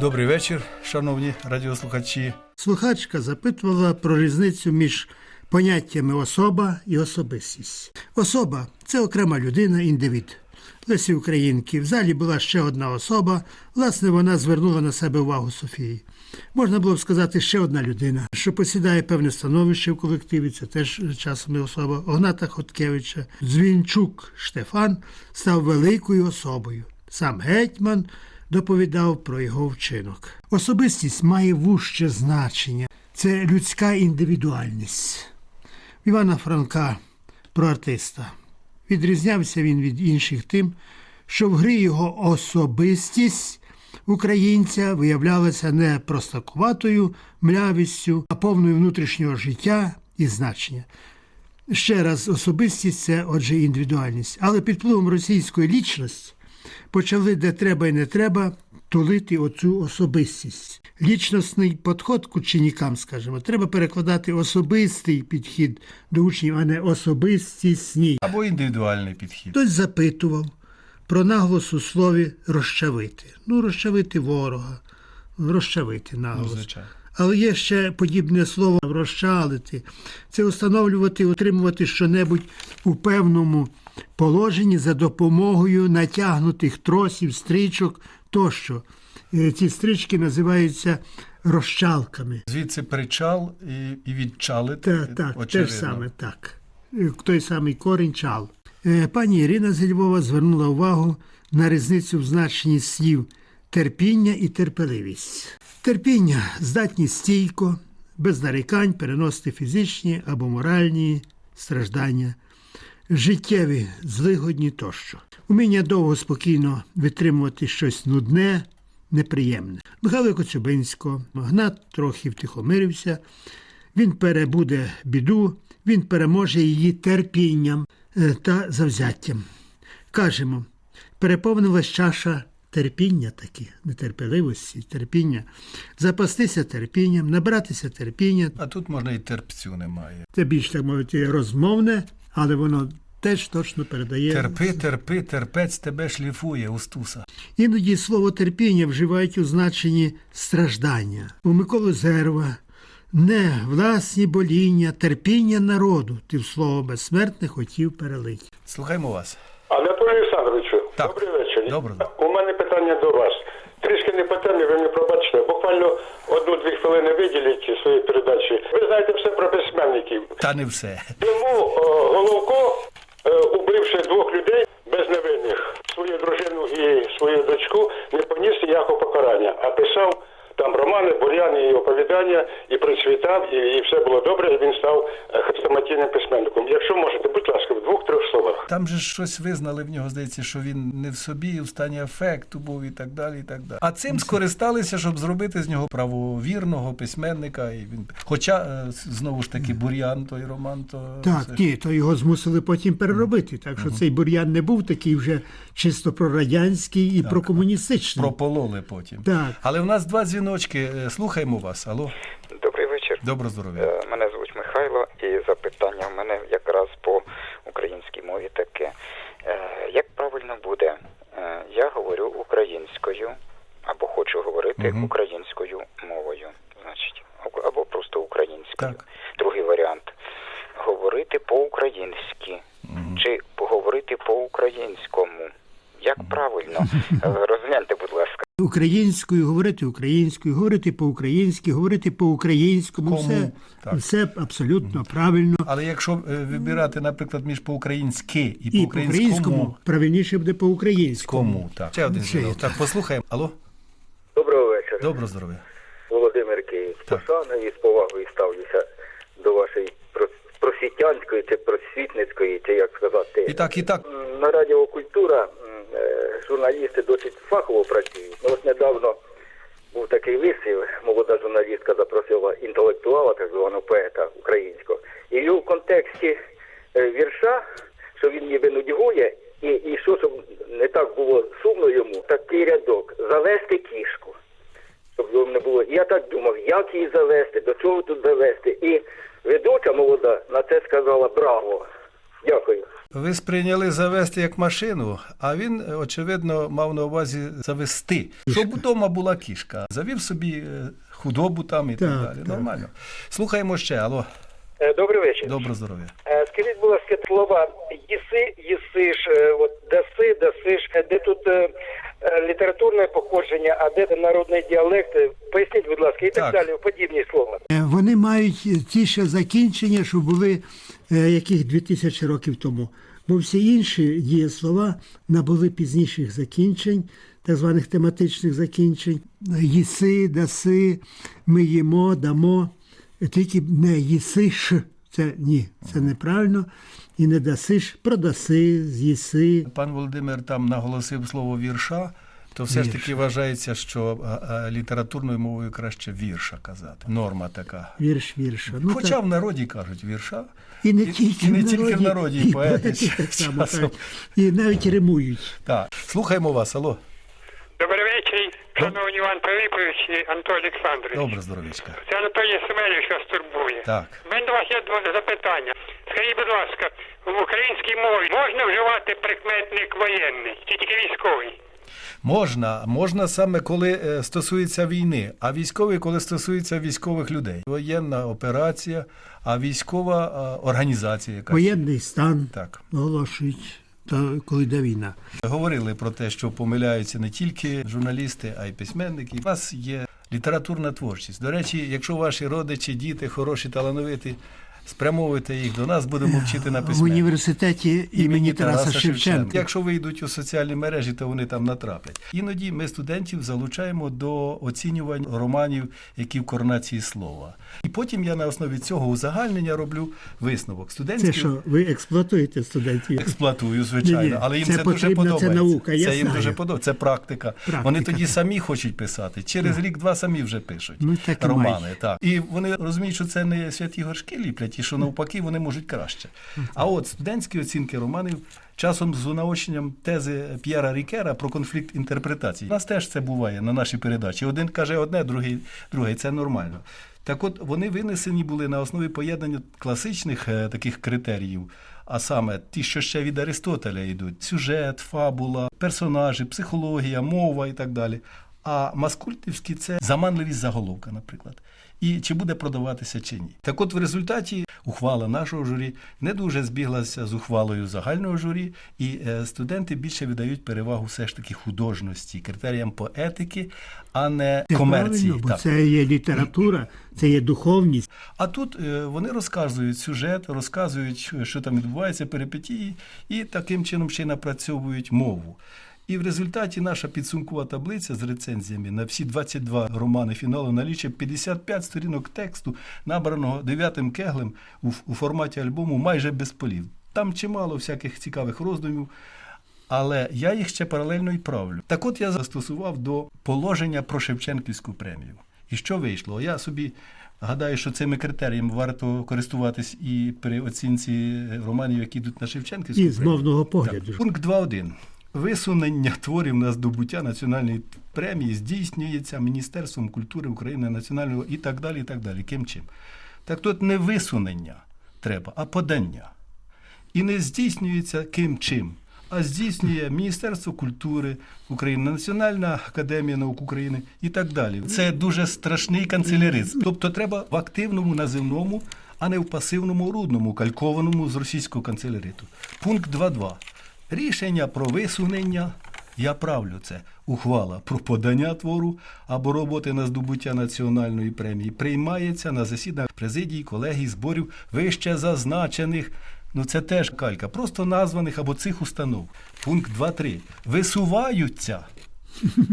Добрий вечір, шановні радіослухачі. Слухачка запитувала про різницю між поняттями особа і особистість. Особа це окрема людина, індивід. Лесі Українки в залі була ще одна особа. Власне, вона звернула на себе увагу Софії. Можна було б сказати ще одна людина, що посідає певне становище в колективі, це теж часом особа. Огната Хоткевича, Дзвінчук Штефан став великою особою. Сам гетьман доповідав про його вчинок. Особистість має вужче значення. Це людська індивідуальність. Івана Франка про артиста. Відрізнявся він від інших тим, що в грі його особистість українця виявлялася не простакуватою млявістю, а повною внутрішнього життя і значення. Ще раз, особистість це, отже, індивідуальність. Але під впливом російської лічності почали де треба і не треба тулити оцю особистість. Лічностний підход к учнікам, скажімо, треба перекладати особистий підхід до учнів, а не особистісний. Або індивідуальний підхід. Хтось запитував про наголос у слові розчавити. Ну, розчавити ворога, розчавити Ну, наголос. звичайно. Але є ще подібне слово розчалити. Це встановлювати, утримувати щонебудь у певному положенні за допомогою натягнутих тросів, стрічок тощо. Е, Ці стрічки називаються розчалками. Звідси причал і, і відчалити. Так, так, те ж саме так. Е, Той самий корінь чал. Е, Пані Ірина з Львова звернула увагу на різницю в значенні слів терпіння і терпеливість. Терпіння здатність стійко, без нарікань переносити фізичні або моральні страждання, життєві, злигодні тощо. Уміння довго спокійно витримувати щось нудне, неприємне. Михайло Коцюбинського, Гнат трохи втихомирився, він перебуде біду, він переможе її терпінням е, та завзяттям. Кажемо, переповнилась чаша терпіння таки, нетерпеливості, терпіння, запастися терпінням, набратися терпіння. А тут можна і терпцю немає. Це більш так мовити розмовне, але воно теж точно передає. Терпи, терпи, терпець тебе шліфує, Устуса. Іноді слово терпіння вживають у значенні страждання. У Миколи Зерва не власні боління, терпіння народу, ти в слово безсмертне хотів перелити. Слухаймо вас. Анатолій Олександровичу, Так. добрий вечір. Доброго. У мене питання до вас. Трішки не по темі, ви не пробачите. Буквально одну-дві хвилини виділіть у своїй передачі. Ви знаєте все про письменників. Та не все. Чому о, Головко, е, убивши двох людей безневинних, свою дружину і свою дочку, не поніс ніякого покарання, а писав там романи, буряни і оповідання, і процвітав, і, і все було добре, і він став е, хрестоматійним письменником. Якщо можете, будь ласка, в. Там же щось визнали в нього, здається, що він не в собі, в стані афекту був і так далі. і так далі. А цим скористалися, щоб зробити з нього правовірного письменника. І він... Хоча, е, знову ж таки, бур'ян той роман, то Так, все ні, то його змусили потім переробити. Так що цей бур'ян не був такий вже чисто прорадянський і прокомуністичний. пропололи потім. Так. Але в нас два дзвіночки. Е, Слухаємо вас. Алло, Добрий вечір. добро здоров'я. Е, Мене звуть Михайло, і запитання в мене якраз по українській мові таке. Е, Як правильно буде? Е, Я говорю українською або хочу говорити угу. українською мовою, значить, або- просто українською. Так. Другий варіант говорити по-українськи чи поговорити по-українському. Як правильно? Е, Розгляньте, будь ласка. Українською, говорити українською, говорити по-українськи, говорити по-українському. Кому? Все, Так. все абсолютно правильно. Але якщо е, вибирати, наприклад, між по-українськи і І по-українському правильніше буде по-українському. кому? Так. Ще один Ще. Так, послухаємо. Алло, Доброго вечора. добро здоров'я. Володимир Київ. Пошаною і з повагою ставлюся до вашої просвітянської чи просвітницької, чи як сказати. І так, і так. На радіокультура е, журналісти досить фахово працюють. Ну, от недавно був такий вислів, молода журналістка запросила інтелектуала, так званого поета українського. І в контексті е, вірша, що він ніби нудьгує, і, і що, щоб не так було сумно йому, такий рядок завести кішку щоб його не було. Я так думав, як її завести, до чого тут завести. І ведуча молода на це сказала браво. Дякую. Ви сприйняли завести як машину, а він, очевидно, мав на увазі завести. Щоб вдома була кішка. Завів собі е, худобу там і так, Так, далі. так. Нормально. Слухаємо ще. Алло, Е, Добрий вечір. добро здоров'я. Е, Скажіть, будь ласка, слова їси, їсиш, от даси, дасиш, де тут літературне походження, а де народний діалект? Поясніть, будь ласка, і так, Так. далі, подібні слова. Вони мають ті ще закінчення, що були яких 2000 років тому. Бо всі інші дієслова набули пізніших закінчень, так званих тематичних закінчень. Їси, даси, ми їмо, дамо. Тільки не їсиш, це ні, це неправильно. І не дасиш, продаси, з'їси. Пан Володимир там наголосив слово вірша. То все ж таки вважається, що а, а, літературною мовою краще вірша казати. Норма така. Вірш, вірша. Ну, Хоча так. в народі кажуть вірша. І не тільки, і не в тільки в народі, і поети часом. І навіть римують. Так, слухаємо вас, алло. Добрий вечір, шановні Іван Пилипович і Антон Олександрович. Добре, здоровічка. Це Анатолій Семенович вас турбує. Так. У мене до вас є два запитання. Скажіть, будь ласка, в українській мові можна вживати прикметник воєнний чи тільки військовий? Можна, можна саме коли е, стосується війни, а військовий, коли стосується військових людей. Воєнна операція, а військова організація якась. Воєнний стан Так. оголошують, то коли йде війна. Говорили про те, що помиляються не тільки журналісти, а й письменники. У нас є літературна творчість. До речі, якщо ваші родичі, діти хороші, талановиті, спрямовуйте їх до нас, будемо вчити на В університеті імені Тараса Шевченка. Якщо вийдуть у соціальні мережі, то вони там натраплять. Іноді ми студентів залучаємо до оцінювань романів, які в коронації слова. І потім я на основі цього узагальнення роблю висновок. Це що, ви експлуатуєте студентів? експлуатую, звичайно, Ні-ні, але їм це це, дуже потрібно, це подобається. наука, я це їм знаю. дуже подобається. Це практика. Практика Вони тоді самі хочуть писати. Через рік-два самі вже пишуть Ну, так романи. Так. І вони розуміють, що це не святі горшки ліплять, і що навпаки вони можуть краще. А от студентські оцінки романів часом з унаоченням тези П'єра Рікера про конфлікт інтерпретацій. У нас теж це буває на нашій передачі. Один каже одне, другий друге. Це нормально. Так от вони винесені були на основі поєднання класичних е, таких критеріїв, а саме ті, що ще від Аристотеля йдуть: сюжет, фабула, персонажі, психологія, мова і так далі. А маскультівські це заманливість заголовка, наприклад. І чи буде продаватися чи ні. Так от в результаті ухвала нашого журі не дуже збіглася з ухвалою загального журі, і е, студенти більше віддають перевагу все ж таки художності, критеріям поетики, а не Це комерції. правильно, бо це є література, це є духовність. А тут е, вони розказують сюжет, розказують, що там відбувається, перипетії, і таким чином ще й напрацьовують мову. І в результаті наша підсумкова таблиця з рецензіями на всі 22 романи фіналу налічує 55 сторінок тексту, набраного дев'ятим кеглем у, у форматі альбому майже без полів. Там чимало всяких цікавих роздумів. Але я їх ще паралельно і правлю. Так от я застосував до положення про Шевченківську премію. І що вийшло? Я собі гадаю, що цими критеріями варто користуватись і при оцінці романів, які йдуть на Шевченківську І з мовного погляду. Так. Пункт 2.1. Висунення творів на здобуття національної премії здійснюється Міністерством культури України, національного і так далі. і так далі. Ким чим? Так тут не висунення треба, а подання. І не здійснюється ким чим, а здійснює Міністерство культури України, Національна академія наук України і так далі. Це дуже страшний канцеляризм. Тобто треба в активному називному, а не в пасивному рудному, калькованому з російського канцеляриту. Пункт 2.2. Рішення про висунення. Я правлю це. Ухвала про подання твору або роботи на здобуття національної премії приймається на засіданнях президії, колегій, зборів вище зазначених. Ну це теж калька, просто названих або цих установ. Пункт 2.3. Висуваються.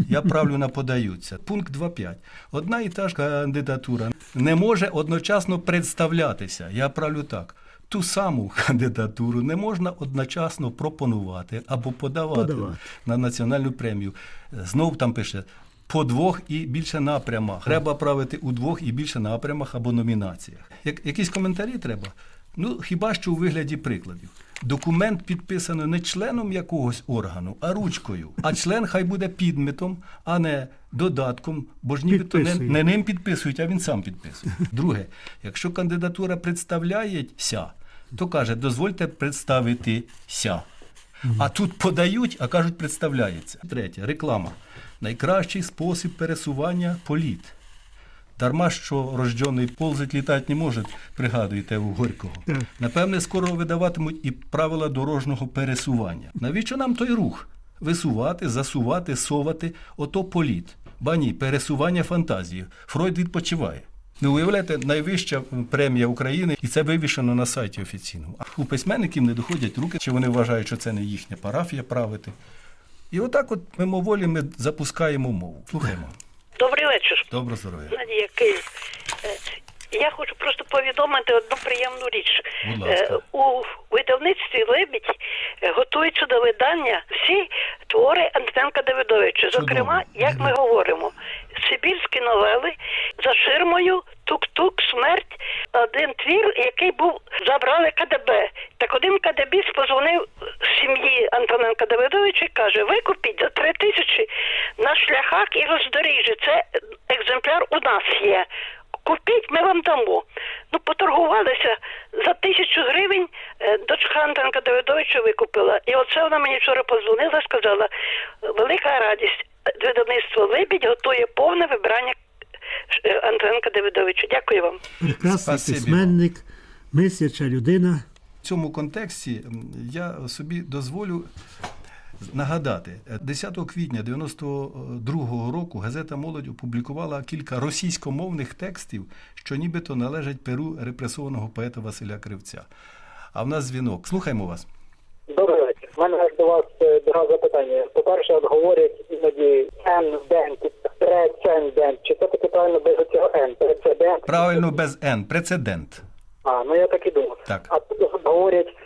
Я правлю на подаються. Пункт 2.5. Одна і та ж кандидатура не може одночасно представлятися. Я правлю так. Ту саму кандидатуру не можна одночасно пропонувати або подавати, Подавати. на національну премію. Знов там пише. По двох і більше напрямах. Треба правити у двох і більше напрямах або номінаціях. Як, якісь коментарі треба? Ну, хіба що у вигляді прикладів. Документ підписано не членом якогось органу, а ручкою. А член хай буде підметом, а не додатком, бо ж нібито не, не ним підписують, а він сам підписує. Друге, якщо кандидатура представляється, то каже, дозвольте представитися. А тут подають, а кажуть, представляється. Третє, реклама. Найкращий спосіб пересування політ. Дарма, що рождений ползать літати не може, пригадуєте у Горького. Напевне, скоро видаватимуть і правила дорожнього пересування. Навіщо нам той рух? Висувати, засувати, совати ото політ. Ба ні, пересування фантазії. Фройд відпочиває. Не уявляєте, найвища премія України, і це вивішено на сайті офіційному. А у письменників не доходять руки, чи вони вважають, що це не їхня парафія правити. І отак, от мимоволі, ми запускаємо мову. Слухаємо. Добрий вечір. Добро здоров'я. Надія Київ. Я хочу просто повідомити одну приємну річ. Е, У видавництві Лебідь е, готуються до видання всі твори Антоненка Давидовича. Зокрема, як ми говоримо, Сибірські новели за ширмою, тук-тук, смерть. Один твір, який був забрали КДБ. Так один КДБіст позвонив сім'ї Антоненка Давидовича і каже: викупіть за три тисячі на шляхах і роздоріжжі. Це екземпляр у нас є. Купіть, ми вам дамо. Ну, поторгувалися за тисячу гривень. е, Дочка Антонка Давидовича викупила. І оце вона мені вчора позвонила, сказала, велика радість. Видавництво Лебідь готує повне вибрання е, Антоненка Давидовича. Дякую вам. Прекрасний Спасибі письменник, мисляча людина. В цьому контексті я собі дозволю нагадати, Е, 10 квітня 92-го року газета Молодь опублікувала кілька російськомовних текстів, що нібито належать перу репресованого поета Василя Кривця. А в нас дзвінок. Слухаємо вас. Добрий вечір. У мене до вас е, два запитання. По-перше, от говорять іноді «цендент», «прецедент». Чи це таки правильно без цього «н»? Прецедент. Правильно без Н. Прецедент. А, ну я так і думав. Так. А тут говорять е,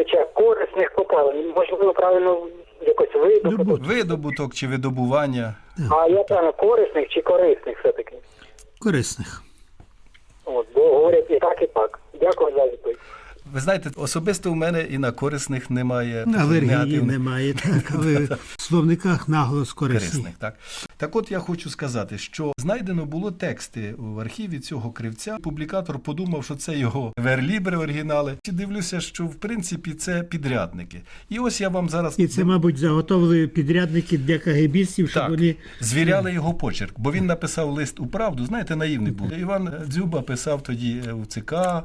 добича корисних копалин. Можливо, правильно якось видобуток. Видобуток чи видобування. А я правильно, корисних чи корисних все-таки? Корисних. От, бо говорять і так, і так. Дякую за відповідь. Ви знаєте, особисто у мене і на корисних немає Алергії негативних. немає, так, але в словниках наголос корисний. корисних. Так? Так от я хочу сказати, що знайдено було тексти в архіві цього кривця. Публікатор подумав, що це його верлібри оригінали. І дивлюся, що в принципі це підрядники. І ось я вам зараз І це, мабуть, заготовили підрядники для кагебістів, щоб так, вони звіряли його почерк, бо він написав лист у правду. Знаєте, наївний був. Іван Дзюба писав тоді у ЦК е,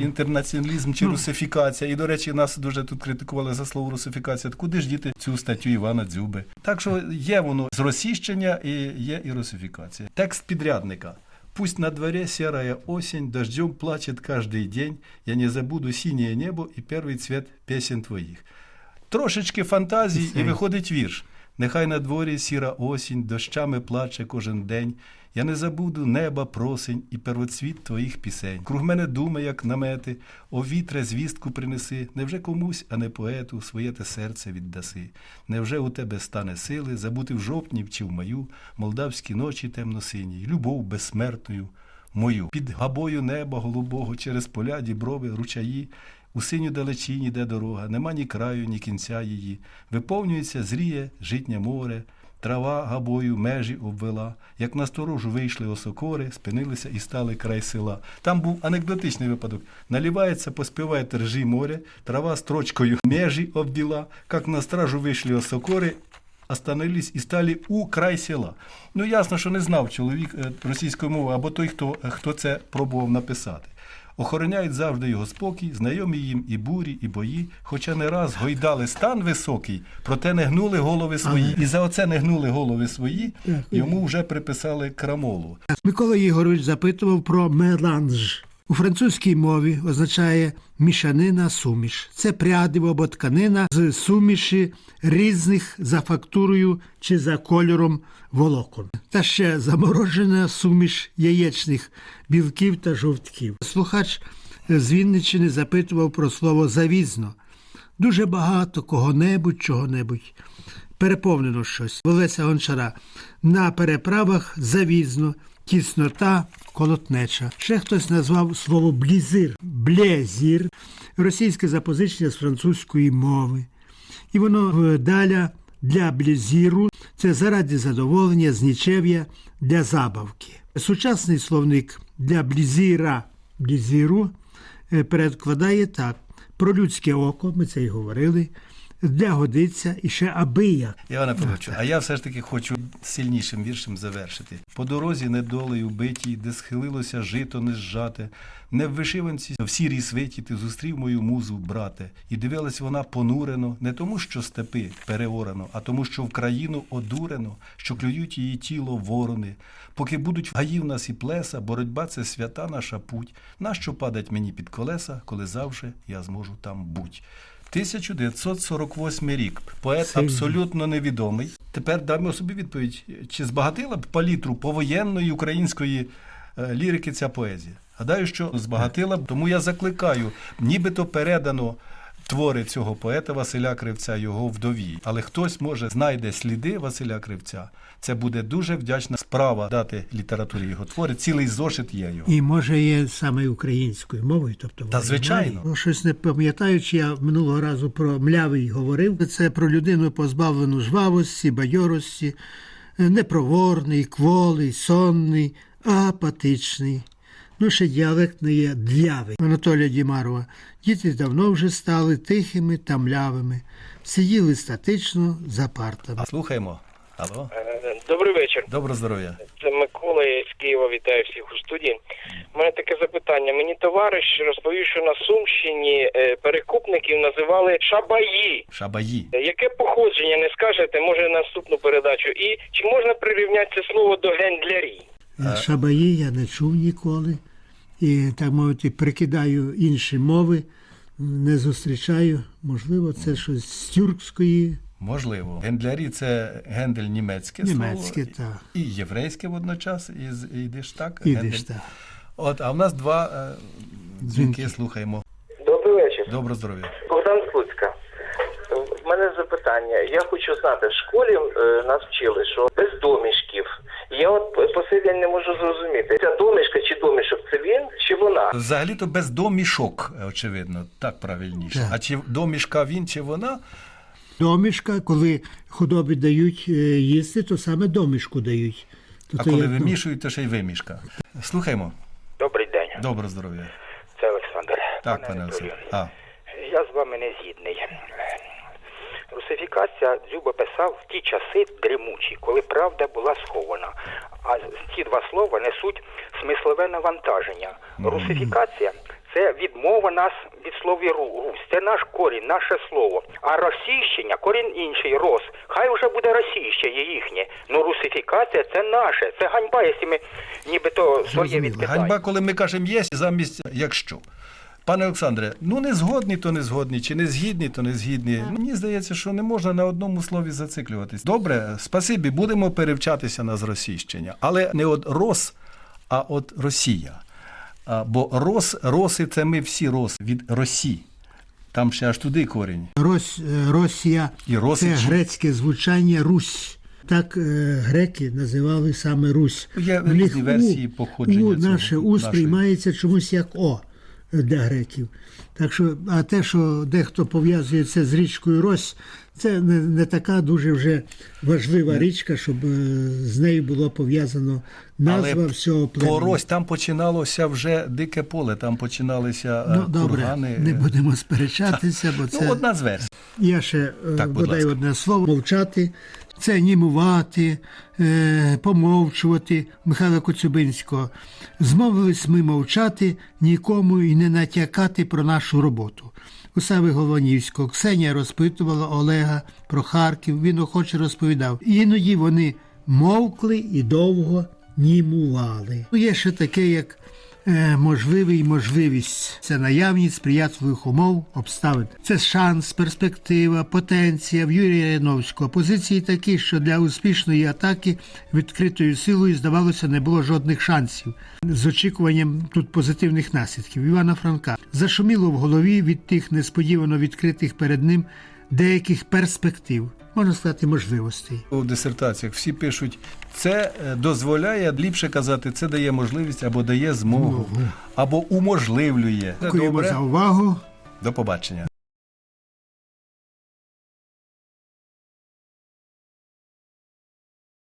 інтернаціоналізм чи русифікація. І, до речі, нас дуже тут критикували за слово русифікація. Куди ж діти цю статтю Івана Дзюби? Так що є воно зросіщення і є і русифікація. Текст підрядника. Пусть на дворе серая осень, дождем плачет каждый день, я не забуду синее небо и первый цвет песен твоих. Трошечки фантазії, і виходить вірш. Нехай на дворі сіра осінь, дощами плаче кожен день. Я не забуду неба просень і первоцвіт твоїх пісень. Круг мене думи, як намети, о вітре звістку принеси. Невже комусь, а не поету, своє те серце віддаси? Невже у тебе стане сили забути в жовтні чи в маю молдавські ночі темно-сині, любов безсмертною мою? Під габою неба голубого через поля діброви, ручаї. У синю далечині йде дорога, нема ні краю, ні кінця її. Виповнюється, зріє житнє море, трава габою межі обвела. Як на сторожу вийшли осокори, спинилися і стали край села. Там був анекдотичний випадок. Наливається, поспіває ржі море, трава строчкою межі обвела, як на стражу вийшли осокори, остановились і стали у край села. Ну ясно, що не знав чоловік е, російської мови або той, хто, хто це пробував написати. Охороняють завжди його спокій, знайомі їм і бурі, і бої, хоча не раз гойдали стан високий, проте не гнули голови свої. І за оце не гнули голови свої, йому вже приписали крамолу. Микола Ігорович запитував про меланж. У французькій мові означає мішанина суміш. Це прядиво або тканина з суміші різних за фактурою чи за кольором волокон. Та ще заморожена суміш яєчних білків та жовтків. Слухач з Вінниччини запитував про слово завізно. Дуже багато кого-небудь, чого-небудь. Переповнено щось. Олеся Гончара. На переправах завізно, тіснота, колотнеча. Ще хтось назвав слово блізир, блезір, російське запозичення з французької мови. І воно вдаля для блізіру це заради задоволення з нічев'я для забавки. Сучасний словник для блізіра блізіру е, перекладає так: про людське око, ми це й говорили, де годиться і ще аби як. Івана Павловичу, а я все ж таки хочу сильнішим віршем завершити. По дорозі недолею битій, де схилилося жито не зжате, не в вишиванці, в сірій свиті ти зустрів мою музу, брате, і дивилась вона понурено, не тому, що степи переорано, а тому, що в країну одурено, що клюють її тіло ворони. Поки будуть в гаї в нас і плеса, боротьба це свята наша путь. Нащо падать мені під колеса, коли завжди я зможу там буть. 1948 рік. Поет Сильно. абсолютно невідомий. Тепер дамо собі відповідь, чи збагатила б палітру повоєнної української е, лірики ця поезія? Гадаю, що збагатила б, тому я закликаю, нібито передано твори цього поета Василя Кривця його вдові. Але хтось може знайде сліди Василя Кривця. Це буде дуже вдячна справа дати літературі його твори. Цілий зошит є його. І може є саме українською мовою, тобто Та, звичайно. Бо Щось не пам'ятаю, чи я минулого разу про млявий говорив. Це про людину позбавлену жвавості, бадьорості, е, непроворний, кволий, сонний, апатичний. Ну, ще діалект не є длявий. Анатолія Дімарова. Діти давно вже стали тихими та млявими, сиділи статично за партами. А слухаємо. Алло, Е, Добрий вечір. добро здоров'я. Це Микола з Києва. Вітаю всіх у студії. У мене таке запитання. Мені товариш розповів, що на Сумщині е, перекупників називали шабаї. Шабаї. Е, Яке походження не скажете? Може наступну передачу? І чи можна прирівняти це слово до гендлярі? Шабаї я не чув ніколи. І, так мовити, прикидаю інші мови, не зустрічаю. Можливо, це щось з тюркської, Можливо. Гендлярі це гендель німецьке, Німецьке, слово, так. і єврейське водночас, і з- ідиш так. ідиш. гендель. так. От, а в нас два е, дзвінки, Дзвінки. слухаємо. Добрий вечір. Добро здоров'я. Богдан з Луцька. В мене запитання. Я хочу знати, в школі е, нас вчили, що без домішків. Я от по сей день не можу зрозуміти, ця домішка чи домішок це він чи вона? Взагалі-то без домішок, очевидно, так правильніше. Так. А чи домішка він, чи вона? Домішка, коли худобі дають е, їсти, то саме домішку дають. То А то коли як, ну, вимішують, то ще й вимішка. Слухаємо. Добрий день, Добро здоров'я. це Олександр. Так, пане Олексій. А, Я з вами не згідний. Русифікація Дзюба писав в ті часи дрімучі, коли правда була схована. А ці два слова несуть смислове навантаження. Русифікація це відмова нас від слові «ру- русь. Це наш корінь, наше слово. А російщення, корінь інший рос. Хай вже буде російще, є їхнє. Ну русифікація це наше. Це ганьба, якщо ми нібито своє відкидаємо. ганьба, коли ми кажемо є, замість якщо. Пане Олександре, ну не згодні, то не згодні, чи не згідні, то не згідні. Мені здається, що не можна на одному слові зациклюватись. Добре, спасибі, будемо перевчатися на зросійщення. Але не от Рос, а от Росія. А, бо Рос, Роси це ми всі Рос від Росі. Там ще аж туди корінь. Рос, е, Росія І це Росичі. грецьке звучання Русь. Так е, греки називали саме Русь. Є різні версії У, походження у цього, наше У нашої. сприймається чомусь як О для греків. Так що, а те, що дехто пов'язує це з річкою Рось, це не, не така дуже вже важлива річка, щоб е, з нею було пов'язано назва всього племені. то Рось, там починалося вже дике поле, там починалися е, Ну, добре, кургани. не будемо сперечатися, бо це Ну, одна з версій. Я ще е, Так, бодай одне слово мовчати. Це німувати, е, помовчувати Михайла Коцюбинського. Змовились ми мовчати нікому і не натякати про нашу роботу. У Сави Голонівського Ксенія розпитувала Олега про Харків. Він охоче розповідав. Іноді вони мовкли і довго німували. Ну, Є ще таке, як можливий можливість. Це наявність сприятливих умов, обставин. Це шанс, перспектива, потенція в Юрія Яновського. Позиції такі, що для успішної атаки відкритою силою, здавалося, не було жодних шансів. З очікуванням тут позитивних наслідків. Івана Франка зашуміло в голові від тих несподівано відкритих перед ним деяких перспектив, можна сказати, можливостей. У дисертаціях всі пишуть, це е, дозволяє ліпше казати, це дає можливість або дає змогу, або уможливлює. Дякуємо добре. за увагу. До побачення.